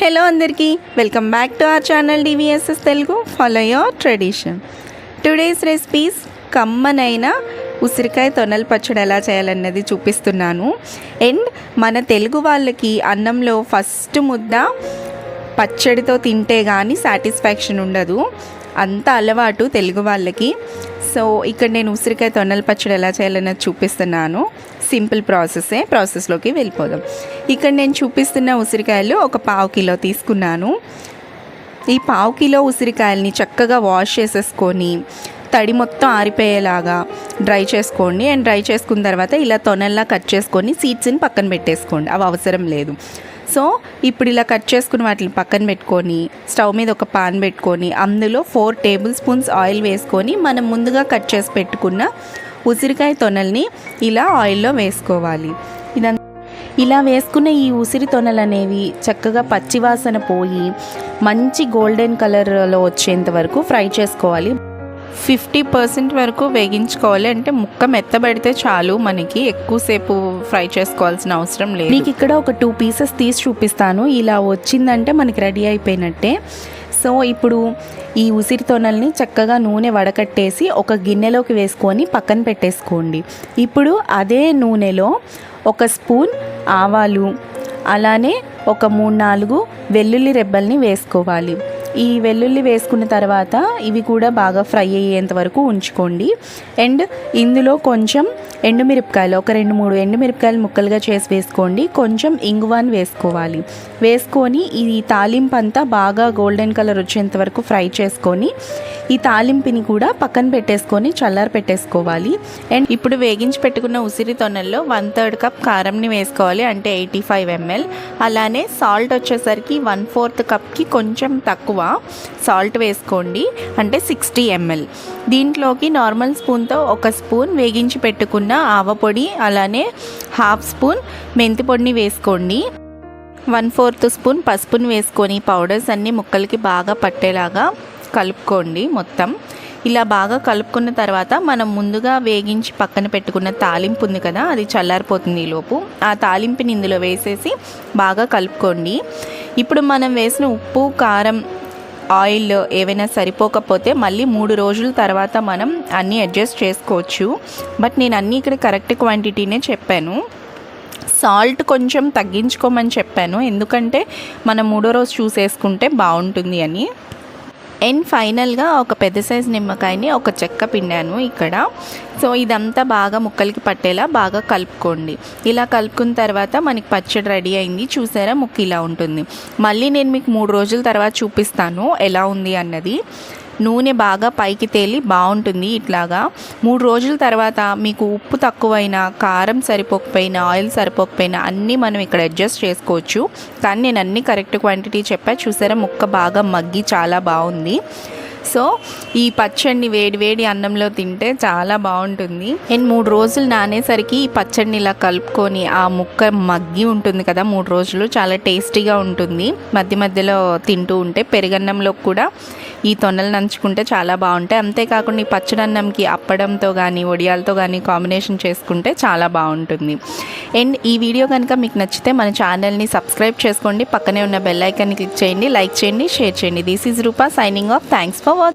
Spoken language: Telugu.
హలో అందరికీ. Welcome back to our channel DVSS Telugu follow your tradition today's recipes కమ్మనైన ఉసిరికాయ తొనల పచ్చడి ఎలా చేయాలన్నది చూపిస్తున్నాను. అండ్ మన తెలుగు వాళ్ళకి అన్నంలో ఫస్ట్ ముద్ద పచ్చడితో తింటే కానీ సాటిస్ఫాక్షన్ ఉండదు. అంత అలవాటు తెలుగు వాళ్ళకి. సో ఇక్కడ నేను ఉసిరికాయ తొన్నల పచ్చడి ఎలా చేయాలన్నది చూపిస్తున్నాను. సింపుల్ ప్రాసెసే ప్రాసెస్లోకి వెళ్ళిపోదాం. ఇక్కడ నేను చూపిస్తున్న ఉసిరికాయలు ఒక పావు కిలో తీసుకున్నాను. ఈ పావు కిలో ఉసిరికాయల్ని చక్కగా వాష్ చేసేసుకొని తడి మొత్తం ఆరిపోయేలాగా డ్రై చేసుకోండి. అండ్ డ్రై చేసుకున్న తర్వాత ఇలా తొనల్లా కట్ చేసుకొని సీడ్స్ని పక్కన పెట్టేసుకోండి. అవి అవసరం లేదు. సో ఇప్పుడు ఇలా కట్ చేసుకుని వాటిని పక్కన పెట్టుకొని స్టవ్ మీద ఒక పాన్ పెట్టుకొని అందులో ఫోర్ టేబుల్ స్పూన్స్ ఆయిల్ వేసుకొని మనం ముందుగా కట్ చేసి పెట్టుకున్న ఉసిరికాయ తొనల్ని ఇలా ఆయిల్లో వేసుకోవాలి. ఇదంతా ఇలా వేసుకున్న ఈ ఉసిరి తొనలు అనేవి చక్కగా పచ్చివాసన పోయి మంచి గోల్డెన్ కలర్లో వచ్చేంత వరకు ఫ్రై చేసుకోవాలి. ఫిఫ్టీ పర్సెంట్ వరకు వేగించుకోవాలి. అంటే ముక్క మెత్తబడితే చాలు మనకి. ఎక్కువసేపు ఫ్రై చేసుకోవాల్సిన అవసరం లేదు. మీకు ఇక్కడ ఒక టూ పీసెస్ తీసి చూపిస్తాను. ఇలా వచ్చిందంటే మనకి రెడీ అయిపోయినట్టే. సో ఇప్పుడు ఈ ఉసిరి తొనల్ని చక్కగా నూనె వడకట్టేసి ఒక గిన్నెలోకి వేసుకొని పక్కన పెట్టేసుకోండి. ఇప్పుడు అదే నూనెలో ఒక స్పూన్ ఆవాలు అలానే ఒక మూడు నాలుగు వెల్లుల్లి రెబ్బల్ని వేసుకోవాలి. ఈ వెల్లుల్లి వేసుకున్న తర్వాత ఇవి కూడా బాగా ఫ్రై అయ్యేంత వరకు ఉంచుకోండి. అండ్ ఇందులో కొంచెం ఎండుమిరపకాయలు ఒక రెండు మూడు ఎండుమిరపకాయలు ముక్కలుగా చేసి వేసుకోండి. కొంచెం ఇంగువాన్ వేసుకోవాలి. వేసుకొని ఈ తాలింపు అంతా బాగా గోల్డెన్ కలర్ వచ్చేంత వరకు ఫ్రై చేసుకొని ఈ తాలింపుని కూడా పక్కన పెట్టేసుకొని చల్లారి పెట్టేసుకోవాలి. అండ్ ఇప్పుడు వేగించి పెట్టుకున్న ఉసిరి తొనల్లో వన్ థర్డ్ కప్ కారంని వేసుకోవాలి అంటే ఎయిటీ ఫైవ్ ఎంఎల్. అలానే సాల్ట్ వచ్చేసరికి వన్ ఫోర్త్ కప్కి కొంచెం తక్కువ. సాల్ట్ వేసుకోండి. అంటే సిక్స్టీ ఎంఎల్. దీంట్లోకి నార్మల్ స్పూన్తో ఒక స్పూన్ వేగించి పెట్టుకున్న ఆవపొడి అలానే హాఫ్ స్పూన్ మెంతి పొడిని వేసుకోండి. వన్ ఫోర్త్ స్పూన్ పసుపుని వేసుకొని పౌడర్స్ అన్నీ ముక్కలకి బాగా పట్టేలాగా కలుపుకోండి మొత్తం. ఇలా బాగా కలుపుకున్న తర్వాత మనం ముందుగా వేగించి పక్కన పెట్టుకున్న తాలింపు ఉంది కదా అది చల్లారిపోతుంది ఈలోపు ఆ తాలింపుని ఇందులో వేసేసి బాగా కలుపుకోండి. ఇప్పుడు మనం వేసిన ఉప్పు కారం ఆయిల్ ఏవైనా సరిపోకపోతే మళ్ళీ మూడు రోజుల తర్వాత మనం అన్నీ అడ్జస్ట్ చేసుకోవచ్చు. బట్ నేను అన్నీ ఇక్కడ కరెక్ట్ క్వాంటిటీనే చెప్పాను. సాల్ట్ కొంచెం తగ్గించుకోమని చెప్పాను. ఎందుకంటే మనం మూడో రోజు చూసేసుకుంటే బాగుంటుంది అని. అండ్ ఫైనల్గా ఒక పెద్ద సైజ్ నిమ్మకాయని ఒక చెక్క పిండాను ఇక్కడ. సో ఇదంతా బాగా ముక్కలకి పట్టేలా బాగా కలుపుకోండి. ఇలా కలుపుకున్న తర్వాత మనకి పచ్చడి రెడీ అయింది. చూసారా ముక్క ఇలా ఉంటుంది. మళ్ళీ నేను మీకు మూడు రోజుల తర్వాత చూపిస్తాను ఎలా ఉంది అన్నది. నూనె బాగా పైకి తేలి బాగుంటుంది ఇట్లాగా. మూడు రోజుల తర్వాత మీకు ఉప్పు తక్కువైనా కారం సరిపోకపోయినా ఆయిల్ సరిపోకపోయినా అన్నీ మనం ఇక్కడ అడ్జస్ట్ చేసుకోవచ్చు. కానీ నేను అన్ని కరెక్ట్ క్వాంటిటీ చెప్పా. చూసారా? ముక్క బాగా మగ్గి చాలా బాగుంది. సో ఈ పచ్చడిని వేడి వేడి అన్నంలో తింటే చాలా బాగుంటుంది. అండ్ మూడు రోజులు నానేసరికి ఈ పచ్చడిని ఇలా కలుపుకొని ఆ ముక్క మగ్గి ఉంటుంది కదా మూడు రోజులు చాలా టేస్టీగా ఉంటుంది. మధ్య మధ్యలో తింటూ ఉంటే పెరుగన్నంలో కూడా ఈ తొనలు నంచుకుంటే చాలా బాగుంటాయి. అంతేకాకుండా ఈ పచ్చడన్నంకి అప్పడంతో కానీ వడియాలతో కానీ కాంబినేషన్ చేసుకుంటే చాలా బాగుంటుంది. అండ్ ఈ వీడియో కనుక మీకు నచ్చితే మన ఛానల్ని సబ్స్క్రైబ్ చేసుకోండి. పక్కనే ఉన్న బెల్ ఐకాన్ని క్లిక్ చేయండి లైక్ చేయండి షేర్ చేయండి. This is Rupa signing off thanks for watching